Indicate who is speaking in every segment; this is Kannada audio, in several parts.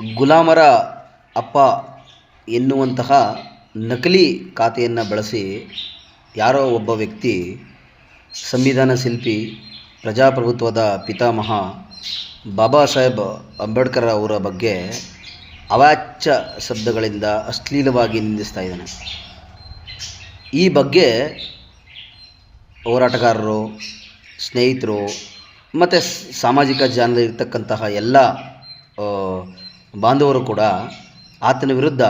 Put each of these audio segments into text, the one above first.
Speaker 1: ಗುಲಾಮರ ಅಪ್ಪ ಎನ್ನುವಂತಹ ನಕಲಿ ಖಾತೆಯನ್ನು ಬಳಸಿ ಯಾರೋ ಒಬ್ಬ ವ್ಯಕ್ತಿ ಸಂವಿಧಾನ ಶಿಲ್ಪಿ, ಪ್ರಜಾಪ್ರಭುತ್ವದ ಪಿತಾಮಹ ಬಾಬಾ ಸಾಹೇಬ್ ಅಂಬೇಡ್ಕರ್ ಅವರ ಬಗ್ಗೆ ಅವಾಚ್ಯ ಶಬ್ದಗಳಿಂದ ಅಶ್ಲೀಲವಾಗಿ ನಿಂದಿಸ್ತಾ ಇದ್ದಾನೆ. ಈ ಬಗ್ಗೆ ಹೋರಾಟಗಾರರು, ಸ್ನೇಹಿತರು ಮತ್ತು ಸಾಮಾಜಿಕ ಜಾಲದಲ್ಲಿ ಇರ್ತಕ್ಕಂತಹ ಎಲ್ಲ ಬಾಂಧವರು ಕೂಡ ಆತನ ವಿರುದ್ಧ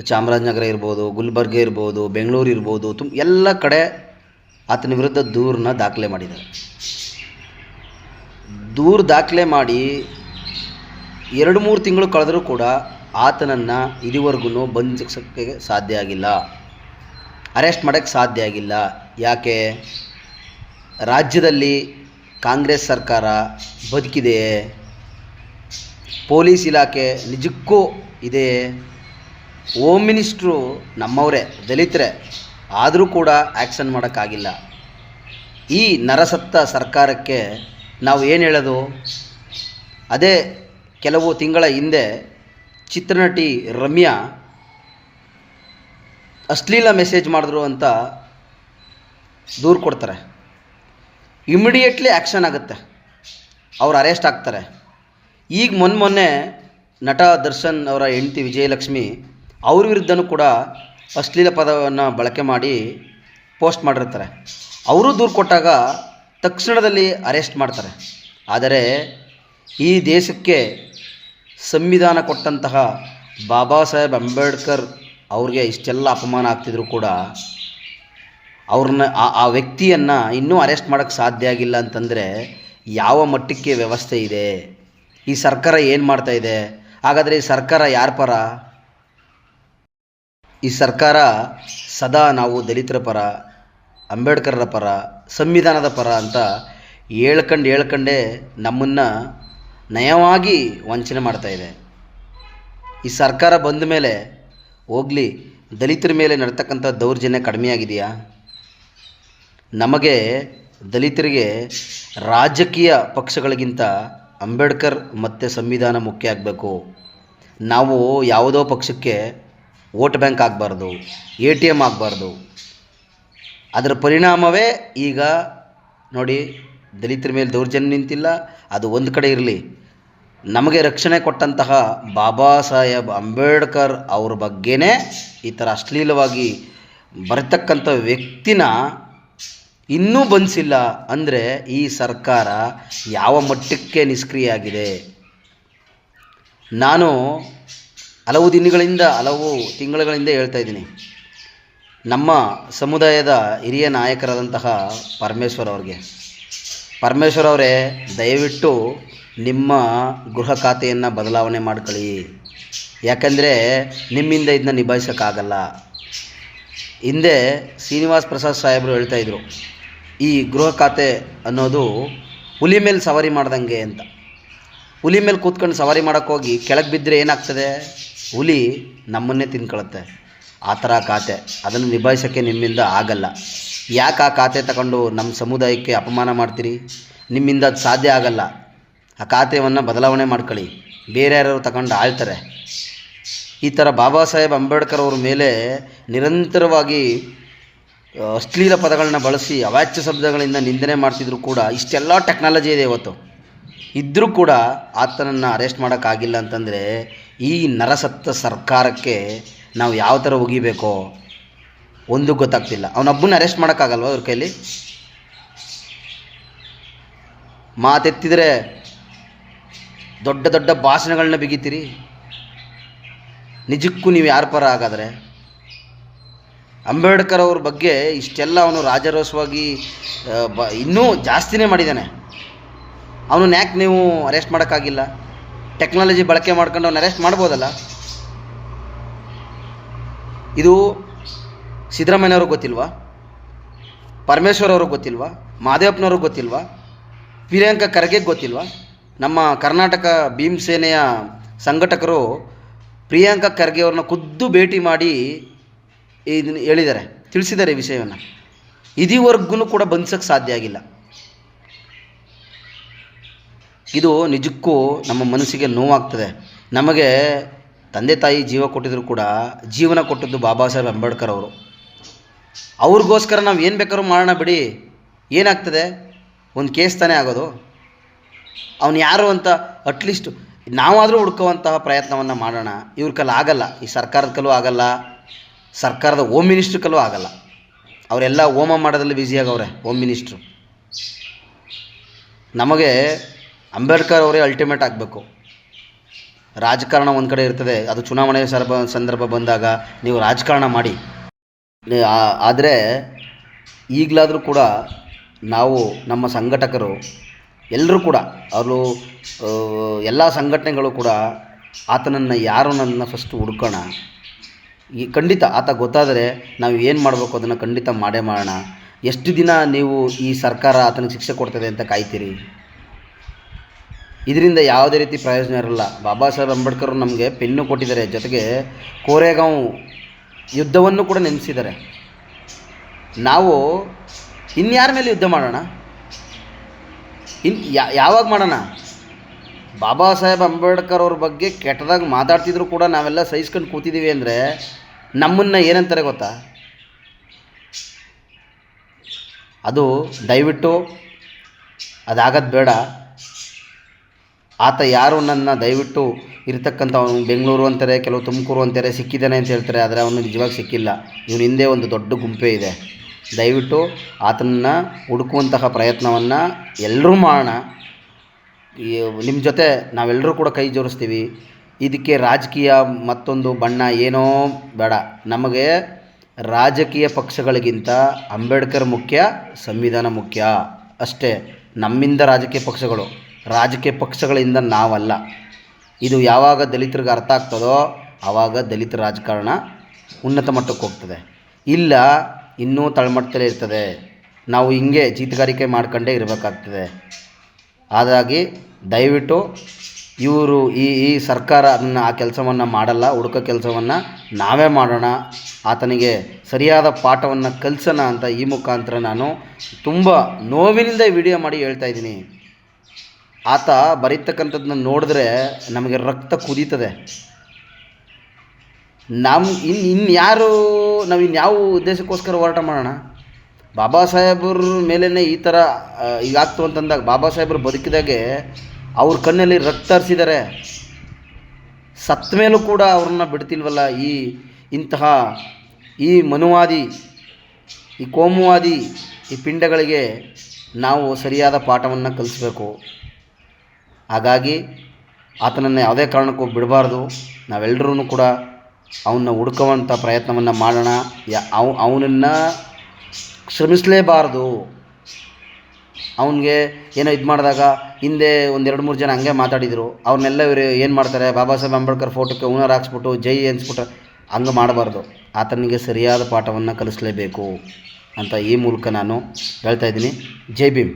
Speaker 1: ಚಾಮರಾಜನಗರ ಇರ್ಬೋದು, ಗುಲ್ಬರ್ಗ ಇರ್ಬೋದು, ಬೆಂಗಳೂರು ಇರ್ಬೋದು, ತುಮ್ ಎಲ್ಲ ಕಡೆ ಆತನ ವಿರುದ್ಧ ದೂರನ್ನ ದಾಖಲೆ ಮಾಡಿದ್ದಾರೆ. ದೂರು ದಾಖಲೆ ಮಾಡಿ ಎರಡು ಮೂರು ತಿಂಗಳು ಕಳೆದರೂ ಕೂಡ ಆತನನ್ನು ಇದುವರೆಗೂ ಬಂಧಿಸೋಕ್ಕೆ ಸಾಧ್ಯ ಆಗಿಲ್ಲ. ಅರೆಸ್ಟ್ ಮಾಡೋಕ್ಕೆ ಸಾಧ್ಯ ಆಗಿಲ್ಲ. ಯಾಕೆ? ರಾಜ್ಯದಲ್ಲಿ ಕಾಂಗ್ರೆಸ್ ಸರ್ಕಾರ ಬದುಕಿದೆ ಪೊಲೀಸ್ ಇಲಾಖೆ ನಿಜಕ್ಕೂ ಇದೆ. ಹೋಮ್ ಮಿನಿಸ್ಟ್ರು ನಮ್ಮವರೇ, ದಲಿತರೆ, ಆದರೂ ಕೂಡ ಆ್ಯಕ್ಷನ್ ಮಾಡೋಕ್ಕಾಗಿಲ್ಲ. ಈ ನರಸತ್ತ ಸರ್ಕಾರಕ್ಕೆ ನಾವು ಏನು ಹೇಳೋದು? ಅದೇ ಕೆಲವು ತಿಂಗಳ ಹಿಂದೆ ಚಿತ್ರನಟಿ ರಮ್ಯಾ ಅಶ್ಲೀಲ ಮೆಸೇಜ್ ಮಾಡಿದ್ರು ಅಂತ ದೂರು ಕೊಡ್ತಾರೆ. ಇಮಿಡಿಯೇಟ್ಲಿ ಆ್ಯಕ್ಷನ್ ಆಗುತ್ತೆ. ಅವ್ರು ಅರೆಸ್ಟ್ ಆಗ್ತಾರೆ. ಈಗ ಮೊನ್ನೆ ಮೊನ್ನೆ ನಟ ದರ್ಶನ್ ಅವರ ಹೆಂಡತಿ ವಿಜಯಲಕ್ಷ್ಮಿ ಅವ್ರ ವಿರುದ್ಧನೂ ಕೂಡ ಅಶ್ಲೀಲ ಪದವನ್ನು ಬಳಕೆ ಮಾಡಿ ಪೋಸ್ಟ್ ಮಾಡಿರ್ತಾರೆ. ಅವರು ದೂರು ಕೊಟ್ಟಾಗ ತಕ್ಷಣದಲ್ಲಿ ಅರೆಸ್ಟ್ ಮಾಡ್ತಾರೆ. ಆದರೆ ಈ ದೇಶಕ್ಕೆ ಸಂವಿಧಾನ ಕೊಟ್ಟಂತಹ ಬಾಬಾ ಸಾಹೇಬ್ ಅಂಬೇಡ್ಕರ್ ಅವ್ರಿಗೆ ಇಷ್ಟೆಲ್ಲ ಅಪಮಾನ ಆಗ್ತಿದ್ರು ಕೂಡ ಅವ್ರನ್ನ ಆ ವ್ಯಕ್ತಿಯನ್ನು ಇನ್ನೂ ಅರೆಸ್ಟ್ ಮಾಡೋಕ್ಕೆ ಸಾಧ್ಯ ಆಗಿಲ್ಲ ಅಂತಂದರೆ ಯಾವ ಮಟ್ಟಕ್ಕೆ ವ್ಯವಸ್ಥೆ ಇದೆ? ಈ ಸರ್ಕಾರ ಏನು ಮಾಡ್ತಾ ಇದೆ? ಹಾಗಾದರೆ ಈ ಸರ್ಕಾರ ಯಾರ ಪರ? ಈ ಸರ್ಕಾರ ಸದಾ ನಾವು ದಲಿತರ ಪರ, ಅಂಬೇಡ್ಕರ್ರ ಪರ, ಸಂವಿಧಾನದ ಪರ ಅಂತ ಹೇಳ್ಕಂಡು ಹೇಳ್ಕಂಡೇ ನಮ್ಮನ್ನು ನಯವಾಗಿ ವಂಚನೆ ಮಾಡ್ತಾ ಇದೆ. ಈ ಸರ್ಕಾರ ಬಂದ ಮೇಲೆ ಹೋಗಲಿ, ದಲಿತರ ಮೇಲೆ ನಡ್ತಕ್ಕಂಥ ದೌರ್ಜನ್ಯ ಕಡಿಮೆ ಆಗಿದೆಯಾ ನಮಗೆ ದಲಿತರಿಗೆ ರಾಜಕೀಯ ಪಕ್ಷಗಳಿಗಿಂತ ಅಂಬೇಡ್ಕರ್ ಮತ್ತೆ ಸಂವಿಧಾನ ಮುಖ್ಯ ಆಗಬೇಕು. ನಾವು ಯಾವುದೋ ಪಕ್ಷಕ್ಕೆ ವೋಟ್ ಬ್ಯಾಂಕ್ ಆಗಬಾರ್ದು, ಎ ಟಿ ಎಂ ಆಗಬಾರ್ದು. ಅದರ ಪರಿಣಾಮವೇ ಈಗ ನೋಡಿ ದಲಿತರ ಮೇಲೆ ದೌರ್ಜನ್ಯ ನಿಂತಿಲ್ಲ, ಅದು ಒಂದು ಕಡೆ ಇರಲಿ. ನಮಗೆ ರಕ್ಷಣೆ ಕೊಟ್ಟಂತಹ ಬಾಬಾ ಸಾಹೇಬ್ ಅಂಬೇಡ್ಕರ್ ಅವ್ರ ಬಗ್ಗೆನೇ ಈ ಥರ ಅಶ್ಲೀಲವಾಗಿ ಬರತಕ್ಕಂಥ ವ್ಯಕ್ತಿನ ಇನ್ನೂ ಬಂದಿಲ್ಲ ಅಂದರೆ ಈ ಸರ್ಕಾರ ಯಾವ ಮಟ್ಟಕ್ಕೆ ನಿಷ್ಕ್ರಿಯ ಆಗಿದೆ ನಾನು ಹಲವು ದಿನಗಳಿಂದ, ಹಲವು ತಿಂಗಳುಗಳಿಂದ ಹೇಳ್ತಾ ಇದ್ದೀನಿ. ನಮ್ಮ ಸಮುದಾಯದ ಹಿರಿಯ ನಾಯಕರಾದಂತಹ ಪರಮೇಶ್ವರ್ ಅವ್ರಿಗೆ. ಪರಮೇಶ್ವರ್ ಅವರೇ, ದಯವಿಟ್ಟು ನಿಮ್ಮ ಗೃಹ ಖಾತೆಯನ್ನು ಬದಲಾವಣೆ ಮಾಡ್ಕೊಳ್ಳಿ. ಯಾಕಂದರೆ ನಿಮ್ಮಿಂದ ಇದನ್ನ ನಿಭಾಯಿಸೋಕ್ಕಾಗಲ್ಲ. ಹಿಂದೆ ಶ್ರೀನಿವಾಸ್ ಪ್ರಸಾದ್ ಸಾಹೇಬರು ಹೇಳ್ತಾ ಇದ್ರು ಈ ಗೃಹ ಖಾತೆ ಅನ್ನೋದು ಹುಲಿ ಮೇಲೆ ಸವಾರಿ ಮಾಡ್ದಂಗೆ ಅಂತ. ಹುಲಿ ಮೇಲೆ ಕೂತ್ಕೊಂಡು ಸವಾರಿ ಮಾಡೋಕ್ಕೋಗಿ ಕೆಳಗೆ ಬಿದ್ದರೆ ಏನಾಗ್ತದೆ? ಹುಲಿ ನಮ್ಮನ್ನೇ ತಿನ್ಕೊಳತ್ತೆ. ಆ ಥರ ಖಾತೆ. ಅದನ್ನು ನಿಭಾಯಿಸೋಕ್ಕೆ ನಿಮ್ಮಿಂದ ಆಗಲ್ಲ. ಯಾಕೆ ಆ ಖಾತೆ ತಗೊಂಡು ನಮ್ಮ ಸಮುದಾಯಕ್ಕೆ ಅಪಮಾನ ಮಾಡ್ತೀರಿ? ನಿಮ್ಮಿಂದ ಅದು ಸಾಧ್ಯ ಆಗಲ್ಲ. ಆ ಖಾತೆಯನ್ನು ಬದಲಾವಣೆ ಮಾಡ್ಕೊಳ್ಳಿ. ಬೇರೆ ಯಾರು ತಗೊಂಡು ಆಳ್ತಾರೆ. ಈ ಥರ ಬಾಬಾ ಸಾಹೇಬ್ ಅಂಬೇಡ್ಕರ್ ಅವ್ರ ಮೇಲೆ ನಿರಂತರವಾಗಿ ಅಶ್ಲೀಲ ಪದಗಳನ್ನ ಬಳಸಿ ಅವಾಚ್ಯ ಶಬ್ದಗಳಿಂದ ನಿಂದನೆ ಮಾಡ್ತಿದ್ರು ಕೂಡ ಇಷ್ಟೆಲ್ಲ ಟೆಕ್ನಾಲಜಿ ಇದೆ ಇವತ್ತು. ಇದ್ದರೂ ಕೂಡ ಆತನನ್ನು ಅರೆಸ್ಟ್ ಮಾಡೋಕ್ಕಾಗಿಲ್ಲ ಅಂತಂದರೆ ಈ ನರಸತ್ತ ಸರ್ಕಾರಕ್ಕೆ ನಾವು ಯಾವ ಥರ ಒಗಿಬೇಕೋ ಒಂದು ಗೊತ್ತಾಗ್ತಿಲ್ಲ. ಅವನೊಬ್ಬನ ಅರೆಸ್ಟ್ ಮಾಡೋಕ್ಕಾಗಲ್ವ ಅವ್ರ ಕೈಲಿ? ಮಾತೆತ್ತಿದರೆ ದೊಡ್ಡ ದೊಡ್ಡ ಭಾಷಣಗಳನ್ನ ಬಿಗಿತೀರಿ? ನಿಜಕ್ಕೂ ನೀವು ಯಾರ ಪರ ಹಾಗಾದರೆ? ಅಂಬೇಡ್ಕರ್ ಅವ್ರ ಬಗ್ಗೆ ಇಷ್ಟೆಲ್ಲ ಅವನು ರಾಜರೋಷವಾಗಿ ಬ, ಇನ್ನೂ ಜಾಸ್ತಿನೇ ಮಾಡಿದ್ದಾನೆ. ಅವನನ್ನ ಯಾಕೆ ನೀವು ಅರೆಸ್ಟ್ ಮಾಡೋಕ್ಕಾಗಿಲ್ಲ? ಟೆಕ್ನಾಲಜಿ ಬಳಕೆ ಮಾಡ್ಕೊಂಡು ಅವ್ನು ಅರೆಸ್ಟ್ ಮಾಡ್ಬೋದಲ್ಲ? ಇದು ಸಿದ್ದರಾಮಯ್ಯವ್ರಿಗೆ ಗೊತ್ತಿಲ್ವಾ? ಪರಮೇಶ್ವರ್ ಅವ್ರಿಗೆ ಗೊತ್ತಿಲ್ವಾ? ಮಾದೇವಪ್ಪನವ್ರಿಗೆ ಗೊತ್ತಿಲ್ವಾ? ಪ್ರಿಯಾಂಕ ಖರ್ಗೆ ಗೊತ್ತಿಲ್ವಾ? ನಮ್ಮ ಕರ್ನಾಟಕ ಭೀಮ್ ಸೇನೆಯ ಸಂಘಟಕರು ಪ್ರಿಯಾಂಕ ಖರ್ಗೆ ಅವ್ರನ್ನ ಖುದ್ದು ಭೇಟಿ ಮಾಡಿ ಇದನ್ನು ಹೇಳಿದ್ದಾರೆ, ತಿಳಿಸಿದ್ದಾರೆ ಈ ವಿಷಯವನ್ನು. ಇದೀವರೆಗೂ ಕೂಡ ಬಂಧಿಸೋಕ್ಕೆ ಸಾಧ್ಯ ಆಗಿಲ್ಲ. ಇದು ನಿಜಕ್ಕೂ ನಮ್ಮ ಮನಸ್ಸಿಗೆ ನೋವಾಗ್ತದೆ. ನಮಗೆ ತಂದೆ ತಾಯಿ ಜೀವ ಕೊಟ್ಟಿದ್ರು ಕೂಡ ಜೀವನ ಕೊಟ್ಟದ್ದು ಬಾಬಾ ಸಾಹೇಬ್ ಅಂಬೇಡ್ಕರ್ ಅವರು. ಅವ್ರಿಗೋಸ್ಕರ ನಾವು ಏನು ಬೇಕಾದ್ರೂ ಮಾಡೋಣ ಬಿಡಿ. ಏನಾಗ್ತದೆ? ಒಂದು ಕೇಸ್ ತಾನೇ ಆಗೋದು. ಅವನು ಯಾರು ಅಂತ ಅಟ್ಲೀಸ್ಟ್ ನಾವಾದರೂ ಹುಡ್ಕೋವಂತಹ ಪ್ರಯತ್ನವನ್ನು ಮಾಡೋಣ. ಇವ್ರ ಕಲ್ಲ ಆಗಲ್ಲ. ಈ ಸರ್ಕಾರದ ಕಲ್ಲೂ ಆಗಲ್ಲ. ಸರ್ಕಾರದ ಹೋಮ್ ಮಿನಿಸ್ಟ್ರ್ ಕಲ್ಲೂ ಆಗಲ್ಲ. ಅವರೆಲ್ಲ ಹೋಮ ಮಾಡೋದ್ರಲ್ಲಿ ಬ್ಯುಸಿ ಆಗವ್ರೆ ಹೋಮ್ ಮಿನಿಸ್ಟ್ರು ನಮಗೆ ಅಂಬೇಡ್ಕರ್ ಅವರೇ ಅಲ್ಟಿಮೇಟ್ ಆಗಬೇಕು. ರಾಜಕಾರಣ ಒಂದು ಕಡೆ ಇರ್ತದೆ, ಅದು ಚುನಾವಣೆ ಸರ್ಭ ಸಂದರ್ಭ ಬಂದಾಗ ನೀವು ರಾಜಕಾರಣ ಮಾಡಿ. ಆದರೆ ಈಗಲಾದರೂ ಕೂಡ ನಾವು ನಮ್ಮ ಸಂಘಟಕರು ಎಲ್ಲರೂ ಕೂಡ ಅವರು ಎಲ್ಲ ಸಂಘಟನೆಗಳು ಕೂಡ ಆತನನ್ನು ಯಾರು ನನ್ನ ಫಸ್ಟ್ ಹುಡ್ಕೋಣ ಈ ಖಂಡಿತ ಆತ ಗೊತ್ತಾದರೆ ನಾವು ಏನು ಮಾಡಬೇಕು ಅದನ್ನು ಖಂಡಿತ ಮಾಡೇ ಮಾಡೋಣ. ಎಷ್ಟು ದಿನ ನೀವು ಈ ಸರ್ಕಾರ ಆತನಿಗೆ ಶಿಕ್ಷೆ ಕೊಡ್ತದೆ ಅಂತ ಕಾಯ್ತೀರಿ? ಇದರಿಂದ ಯಾವುದೇ ರೀತಿ ಪ್ರಯೋಜನ ಇರಲ್ಲ. ಬಾಬಾ ಸಾಹೇಬ್ ಅಂಬೇಡ್ಕರ್ ನಮಗೆ ಪೆನ್ನು ಕೊಟ್ಟಿದ್ದಾರೆ. ಜೊತೆಗೆ ಕೋರೆಗಾಂವ್ ಯುದ್ಧವನ್ನು ಕೂಡ ನೆನೆಸಿದ್ದಾರೆ. ನಾವು ಇನ್ಯಾರ ಮೇಲೆ ಯುದ್ಧ ಮಾಡೋಣ? ಇನ್ ಯಾವಾಗ ಮಾಡೋಣ? ಬಾಬಾ ಸಾಹೇಬ್ ಅಂಬೇಡ್ಕರ್ ಅವ್ರ ಬಗ್ಗೆ ಕೆಟ್ಟದಾಗಿ ಮಾತಾಡ್ತಿದ್ರು ಕೂಡ ನಾವೆಲ್ಲ ಸಹಿಸ್ಕೊಂಡು ಕೂತಿದ್ದೀವಿ ಅಂದರೆ ನಮ್ಮನ್ನು ಏನಂತಾರೆ ಗೊತ್ತಾ? ಅದು ದಯವಿಟ್ಟು ಅದಾಗದು ಬೇಡ. ಆತ ಯಾರು ನನ್ನ ದಯವಿಟ್ಟು ಇರ್ತಕ್ಕಂಥ ಅವನು ಬೆಂಗಳೂರು ಅಂತಾರೆ, ಕೆಲವು ತುಮಕೂರು ಅಂತಾರೆ, ಸಿಕ್ಕಿದ್ದಾನೆ ಅಂತ ಹೇಳ್ತಾರೆ, ಆದರೆ ಅವನು ನಿಜವಾಗಿ ಸಿಕ್ಕಿಲ್ಲ. ಇವನ ಹಿಂದೆ ಒಂದು ದೊಡ್ಡ ಗುಂಪೆ ಇದೆ. ದಯವಿಟ್ಟು ಆತನನ್ನು ಹುಡುಕುವಂತಹ ಪ್ರಯತ್ನವನ್ನು ಎಲ್ಲರೂ ಮಾಡೋಣ. ನಿಮ್ಮ ಜೊತೆ ನಾವೆಲ್ಲರೂ ಕೂಡ ಕೈ ಜೋಡಿಸ್ತೀವಿ ಇದಕ್ಕೆ ರಾಜಕೀಯ ಮತ್ತೊಂದು ಬಣ್ಣ ಏನೋ ಬೇಡ. ನಮಗೆ ರಾಜಕೀಯ ಪಕ್ಷಗಳಿಗಿಂತ ಅಂಬೇಡ್ಕರ್ ಮುಖ್ಯ, ಸಂವಿಧಾನ ಮುಖ್ಯ. ಅಷ್ಟೇ, ನಮ್ಮಿಂದ ರಾಜಕೀಯ ಪಕ್ಷಗಳು, ರಾಜಕೀಯ ಪಕ್ಷಗಳಿಂದ ನಾವಲ್ಲ. ಇದು ಯಾವಾಗ ದಲಿತರಿಗೆ ಅರ್ಥ ಆಗ್ತದೋ ಆವಾಗ ದಲಿತ ರಾಜಕಾರಣ ಉನ್ನತ ಮಟ್ಟಕ್ಕೆ ಹೋಗ್ತದೆ. ಇಲ್ಲ, ಇನ್ನೂ ತಳಮಟ್ಟದಲ್ಲೇ ಇರ್ತದೆ. ನಾವು ಹಿಂಗೆ ಚೀತಗಾರಿಕೆ ಮಾಡ್ಕೊಂಡೇ ಇರಬೇಕಾಗ್ತದೆ. ಹಾಗಾಗಿ ದಯವಿಟ್ಟು ಇವರು ಈ ಈ ಸರ್ಕಾರ ಅದನ್ನು ಆ ಕೆಲಸವನ್ನು ಮಾಡಲ್ಲ, ಹುಡುಕೋ ಕೆಲಸವನ್ನು ನಾವೇ ಮಾಡೋಣ, ಆತನಿಗೆ ಸರಿಯಾದ ಪಾಠವನ್ನು ಕಲಿಸೋಣ ಅಂತ ಈ ಮುಖಾಂತರ ನಾನು ತುಂಬ ನೋವಿನಿಂದ ವಿಡಿಯೋ ಮಾಡಿ ಹೇಳ್ತಾ ಇದ್ದೀನಿ. ಆತ ಬರೀತಕ್ಕಂಥದ್ದನ್ನ ನೋಡಿದ್ರೆ ನಮಗೆ ರಕ್ತ ಕುದೀತದೆ. ನಮ್ಮ ಇನ್ನು ಇನ್ಯಾರು ನಾವು ಇನ್ಯಾವ ಉದ್ದೇಶಕ್ಕೋಸ್ಕರ ಹೋರಾಟ ಮಾಡೋಣ? ಬಾಬಾ ಸಾಹೇಬ್ರ ಮೇಲೇ ಈ ಥರ ಈಗಾಗ್ತು ಅಂತಂದಾಗ, ಬಾಬಾ ಸಾಹೇಬ್ರು ಬದುಕಿದಾಗೆ ಅವ್ರ ಕಣ್ಣಲ್ಲಿ ರಕ್ತ ಹರಿಸಿದ್ದಾರೆ. ಸತ್ತ ಮೇಲೂ ಕೂಡ ಅವ್ರನ್ನ ಬಿಡ್ತಿಲ್ವಲ್ಲ ಈ ಇಂತಹ ಈ ಮನುವಾದಿ, ಈ ಕೋಮುವಾದಿ, ಈ ಪಿಂಡಗಳಿಗೆ ನಾವು ಸರಿಯಾದ ಪಾಠವನ್ನು ಕಲಿಸ್ಬೇಕು. ಹಾಗಾಗಿ ಆತನನ್ನು ಯಾವುದೇ ಕಾರಣಕ್ಕೂ ಬಿಡಬಾರ್ದು. ನಾವೆಲ್ಲರೂ ಕೂಡ ಅವನ್ನ ಹುಡ್ಕೋವಂಥ ಪ್ರಯತ್ನವನ್ನು ಮಾಡೋಣ. ಯಾ ಅವ್ ಅವನನ್ನು ಕ್ಷಮಿಸಲೇಬಾರ್ದು. ಅವನಿಗೆ ಏನೋ ಇದು ಮಾಡಿದಾಗ ಹಿಂದೆ ಒಂದು ಎರಡು ಮೂರು ಜನ ಹಂಗೆ ಮಾತಾಡಿದರು. ಅವ್ರನ್ನೆಲ್ಲ ಇವರು ಏನು ಮಾಡ್ತಾರೆ, ಬಾಬಾ ಸಾಹೇಬ್ ಅಂಬೇಡ್ಕರ್ ಫೋಟೋಕ್ಕೆ ಹೂನಾರ ಹಾಕ್ಸ್ಬಿಟ್ಟು ಜೈ ಅನ್ಸ್ಬಿಟ್ರೆ ಹಂಗೆ ಮಾಡಬಾರ್ದು. ಆತನಿಗೆ ಸರಿಯಾದ ಪಾಠವನ್ನು ಕಲಿಸಲೇಬೇಕು ಅಂತ ಈ ಮೂಲಕ ನಾನು ಹೇಳ್ತಾ ಇದ್ದೀನಿ. ಜೈ ಭೀಮ್.